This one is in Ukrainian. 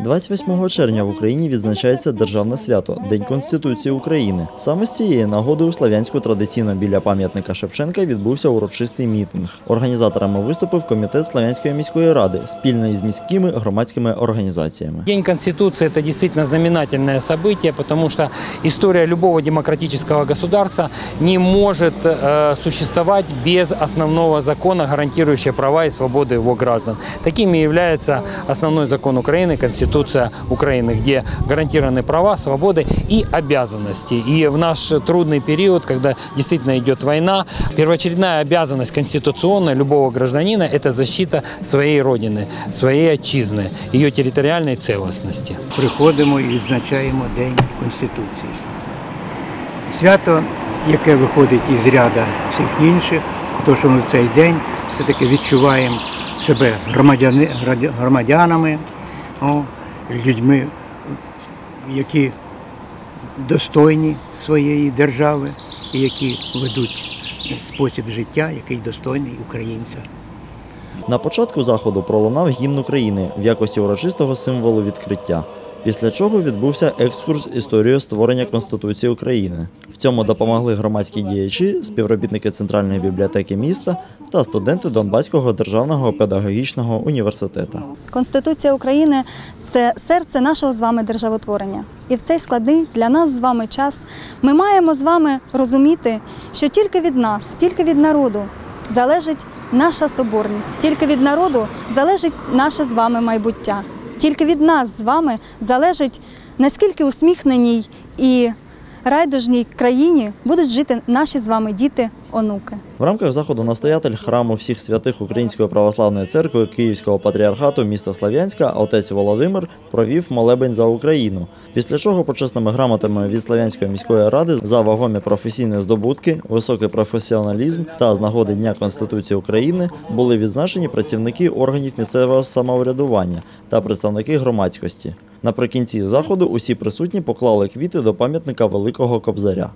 28 червня в Україні відзначається державне свято День Конституції України. Саме з цієї нагоди у Слов'янську традиційно біля пам'ятника Шевченка відбувся урочистий мітинг. Організаторами виступив комітет Слов'янської міської ради спільно із міськими громадськими організаціями. День Конституции – это действительно знаменательное событие, потому что история любого демократического государства не может э, существовать без основного закона, гарантирующего права и свободы его граждан. Такими является основной закон Украины – Конституция Украины, где гарантированы права, свободы и обязанности. И в наш трудный период, когда действительно идет война, первоочередная обязанность конституционная любого гражданина – это защита своей родины, своей отчизны, ее территориальной целостности. приходимо і відзначаємо День Конституції. Свято, яке виходить із ряда всіх інших, то що ми в цей день все-таки відчуваємо себе громадяни, граді- громадянами, о, людьми, які достойні своєї держави і які ведуть спосіб життя, який достойний українця. На початку заходу пролунав гімн України в якості урочистого символу відкриття. Після чого відбувся екскурс історією створення Конституції України. Цьому допомогли громадські діячі, співробітники Центральної бібліотеки міста та студенти Донбаського державного педагогічного університету. Конституція України це серце нашого з вами державотворення. І в цей складний для нас з вами час ми маємо з вами розуміти, що тільки від нас, тільки від народу залежить наша соборність, тільки від народу залежить наше з вами майбуття. Тільки від нас з вами залежить наскільки усміхненій і райдужній країні будуть жити наші з вами діти, онуки. В рамках заходу настоятель храму всіх святих Української православної церкви Київського патріархату міста Слов'янська отець Володимир провів молебень за Україну. Після чого почесними грамотами від Слов'янської міської ради за вагомі професійні здобутки, високий професіоналізм та з нагоди Дня Конституції України були відзначені працівники органів місцевого самоврядування та представники громадськості. Наприкінці заходу усі присутні поклали квіти до пам'ятника Великого Кобзаря.